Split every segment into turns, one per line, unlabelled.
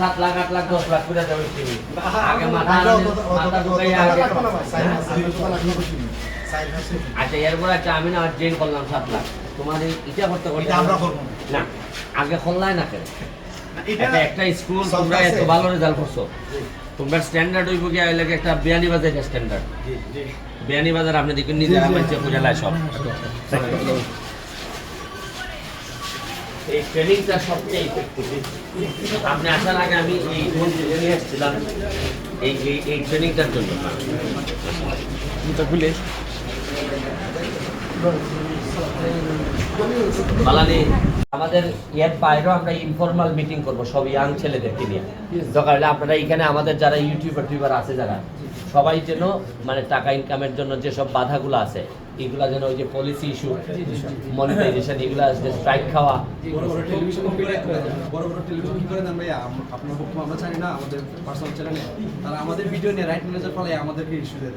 সাত লাখ আট লাখ দশ লাখ করে দেবে আগে মাথা মাথা ঢুকাই আগে আচ্ছা এরপর একটা আমি না ড্রেন করলাম সাত লাখ। তোমার ইটা করতে করতে
আমরা করব
না। আগে খোল্লাই না কেন? একটা একটা স্কুল তোমরা এত ভালো রেজাল্ট করছ। তোমরা স্ট্যান্ডার্ড হইব কি আইলে একটা বিয়ানি বাজার স্ট্যান্ডার্ড বিয়ানি বাজার আপনি দেখুন নিজেরা মানছে বুঝালায় সব। এই ট্রেনিংটা সবচেয়ে ইফেক্টিভ আপনি আসার আগে আমি এই নিয়ে এসেছিলাম। এই এই- ট্রেনিংটার জন্য।
খুলে।
বালানি আমাদের এর বাইরেও আমরা ইনফর্মাল মিটিং করব সব ইয়াং ছেলেদেরকে নিয়ে। দরকার হলে আপনারা এখানে আমাদের যারা ইউটিউবার টিউবার আছে যারা সবাই যেন মানে টাকা ইনকামের জন্য যেসব বাধাগুলো আছে এগুলা যেন ওই যে পলিসি ইস্যু মনিটাইজেশন এগুলা যে স্ট্রাইক খাওয়া।
বড় বড় টেলিভিশন বড় বড় টেলিভিশন কি করে আম- আপনার বক্তব্য আমরা জানি না, আমাদের পার্সোনাল চ্যানেলে তারা আমাদের ভিডিও নিয়ে রাইট ম্যানেজার ফলে আমাদেরকে ইস্যু দেয়।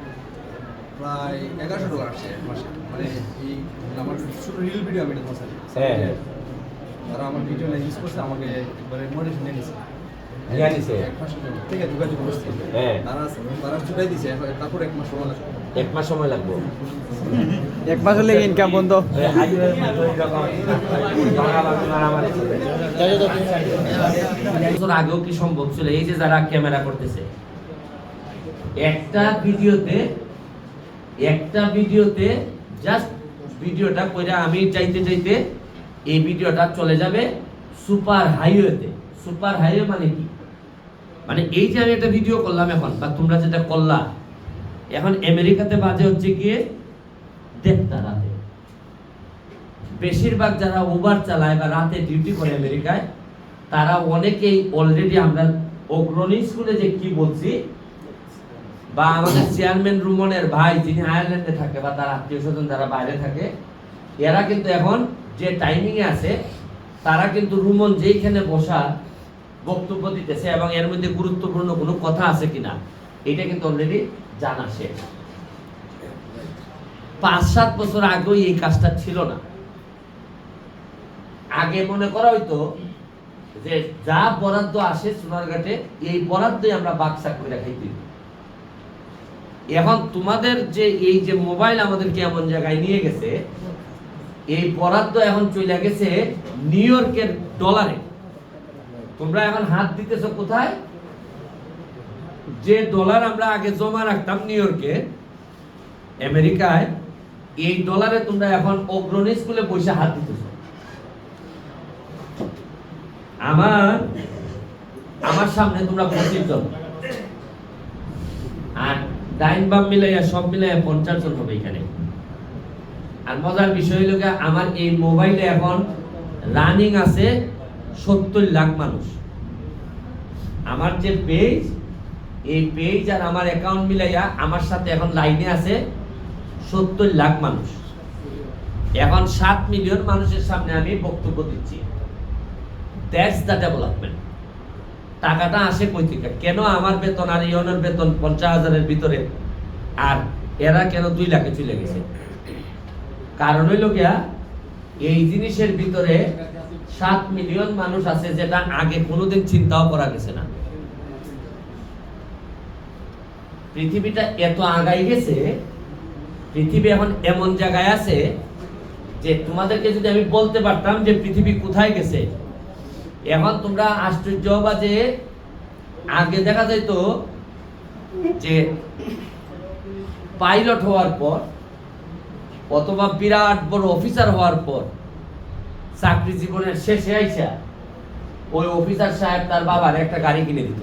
প্রায় এগারোশো ডলার আসছে এক মাসে। মানে এই আমার ছোট রিল ভিডিও আমি এটা
হ্যাঁ হ্যাঁ।
তারা আমার ভিডিও ইউজ করছে আমাকে একবারে মোটিভেশন নিয়ে নিছে এক
হ্যাঁ।
মাস সময় লাগবে।
এক মাস সময় লাগবে।
এক মাস হলে ইনকাম বন্ধ।
আগেও কি সম্ভব ছিল? এই যে যারা ক্যামেরা করতেছে একটা ভিডিওতে একটা ভিডিওতে জাস্ট ভিডিওটা কইরা আমি চাইতে চাইতে এই ভিডিওটা চলে যাবে সুপার হাইওয়েতে। সুপার হাইওয়ে মানে কি? মানে এই যে আমি একটা ভিডিও করলাম এখন, বা তোমরা যেটা করলা, এখন আমেরিকাতে বাজে হচ্ছে গিয়ে দেড়টা রাতে। বেশিরভাগ যারা উবার চালায় বা রাতে ডিউটি করে আমেরিকায় তারা অনেকেই অলরেডি আমরা অগ্রণী স্কুলে যে কি বলছি বা আমাদের চেয়ারম্যান রুমনের ভাই যিনি আয়ারল্যান্ডে থাকে বা তার আত্মীয় স্বজন যারা বাইরে থাকে, এরা কিন্তু এখন যে টাইমিং আছে, তারা কিন্তু রুমন যেইখানে বসা বক্তব্য দিতেছে এবং এর মধ্যে গুরুত্বপূর্ণ কোনো কথা আছে কিনা, এটা কিন্তু অলরেডি জানা শেষ পাঁচ সাত বছর আগেও এই কাজটা ছিল না আগে মনে করা হইতো যে যা বরাদ্দ আসে সোনারঘাটে, এই বরাদ্দই আমরা বাক্সা করে খাইতে। এখন তোমাদের যে এই যে মোবাইল আমাদেরকে এমন জায়গায় নিয়ে গেছে, এই বরাদ্দ এখন চলে গেছে নিউ ইয়র্কের ডলারে তোমরা এখন হাত দিতেছ কোথায়? যে ডলার আমরা আগে জমা রাখতাম নিউ ইয়র্কে আমেরিকায়, এই ডলারে তোমরা এখন অগ্রণী স্কুলে পয়সা হাত দিতেছো। আমার আমার সামনে তোমরা পঁচিশ জন ডাইন বাম মিলাইয়া, সব মিলাইয়া পঞ্চাশ জন হবে এখানে। আর মজার বিষয় হলো আমার এই মোবাইলে এখন রানিং আছে সত্তর লাখ মানুষ। আমার যে পেজ এই পেজ আর আমার অ্যাকাউন্ট মিলাইয়া আমার সাথে এখন লাইনে আছে সত্তর লাখ মানুষ। এখন সাত মিলিয়ন মানুষের সামনে আমি বক্তব্য দিচ্ছি। দ্যাটস দ্য ডেভেলপমেন্ট টাকাটা আসে কই থেকে? কেন আমার বেতন আর ইয়নের বেতন পঞ্চাশ হাজারের ভিতরে? আর এরা কেন দুই লাখে চলে গেছে? কারণ হইল গিয়া, এই জিনিসের ভিতরে সাত মিলিয়ন মানুষ আছে যেটা আগে কোনোদিন চিন্তাও করা গেছে না। পৃথিবীটা এত আগাই গেছে, পৃথিবী এখন এমন জায়গায় আছে যে তোমাদেরকে যদি আমি বলতে পারতাম যে পৃথিবী কোথায় গেছে এখন তোমরা আশ্চর্য হবা যে আগে দেখা যাইত যে পাইলট হওয়ার পর অথবা বিরাট বড় অফিসার হওয়ার পর চাকরি জীবনের শেষে আইসা ওই অফিসার সাহেব তার বাবার একটা গাড়ি কিনে দিত।